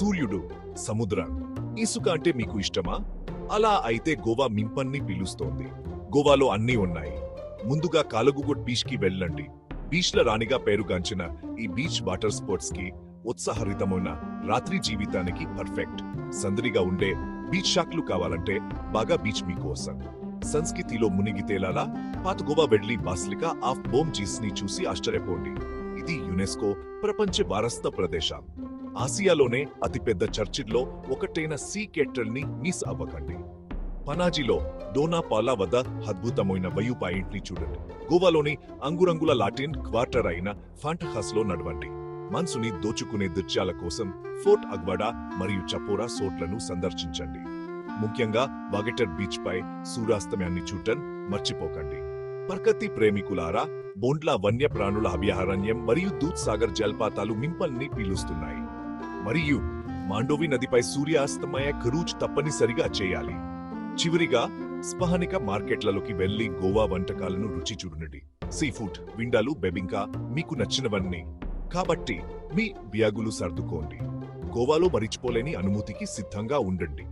సూర్యుడు సముద్రం. ఇసుక అంటే మీకు ఇష్టమా? అలా అయితే గోవా మింపన్ని పిలుస్తోంది. గోవాలో అన్నీ ఉన్నాయి. ముందుగా కాలగుగుడ్ బీచ్కి వెళ్ళండి. బీచ్ల రాణిగా పేరుగాంచిన ఈ బీచ్ వాటర్ స్పోర్ట్స్కి ఉత్సాహరితమైన రాత్రి జీవితానికి పర్ఫెక్ట్. సందడిగా ఉండే బీచ్ షాక్లు కావాలంటే బాగా బీచ్ మీకోసం. సంస్కృతిలో మునిగి పాత గోవా వెళ్ళి బాస్లికా ఆఫ్ బోమ్ జీస్ని చూసి ఆశ్చర్యపోండి. ఇది యునెస్కో ప్రపంచ వారస్త ప్రదేశం. ఆసియాలోనే అతిపెద్ద చర్చిల్లో ఒకటైన సీ కెట్టల్ని మిస్ అవ్వకండి. పనాజీలో డోనాపాలా వద్ద అద్భుతమైన వయు పాయింట్ని చూడండి. గోవాలోని అంగురంగుల లాటిన్ క్వార్టర్ అయిన ఫాంటహాస్లో నడవండి. మనసుని దోచుకునే దృశ్యాల కోసం ఫోర్ట్ అగ్వాడా మరియు చపోరా సోట్లను సందర్శించండి. ముఖ్యంగా వాగెటర్ బీచ్ పై సూర్యాస్తమయాన్ని చూడటం మర్చిపోకండి. ప్రకృతి ప్రేమికులారా బోండ్లా వన్యప్రాణుల అభయారణ్యం మరియు దూద్ సాగర్ జలపాతాలు మింపల్ని పీలుస్తున్నాయి. మరియు మాండోవి నదిపై సూర్యాస్తమయ క్రూజ్ తప్పనిసరిగా చేయాలి. చివరిగా స్పహనిక మార్కెట్లలోకి వెళ్ళి గోవా వంటకాలను రుచి చూడండి. సీ ఫుడ్ విండాలు బెబింకా మీకు నచ్చినవన్నీ. కాబట్టి మీ బ్యాగులు సర్దుకోండి. గోవాలో మరిచిపోలేని అనుమతికి సిద్ధంగా ఉండండి.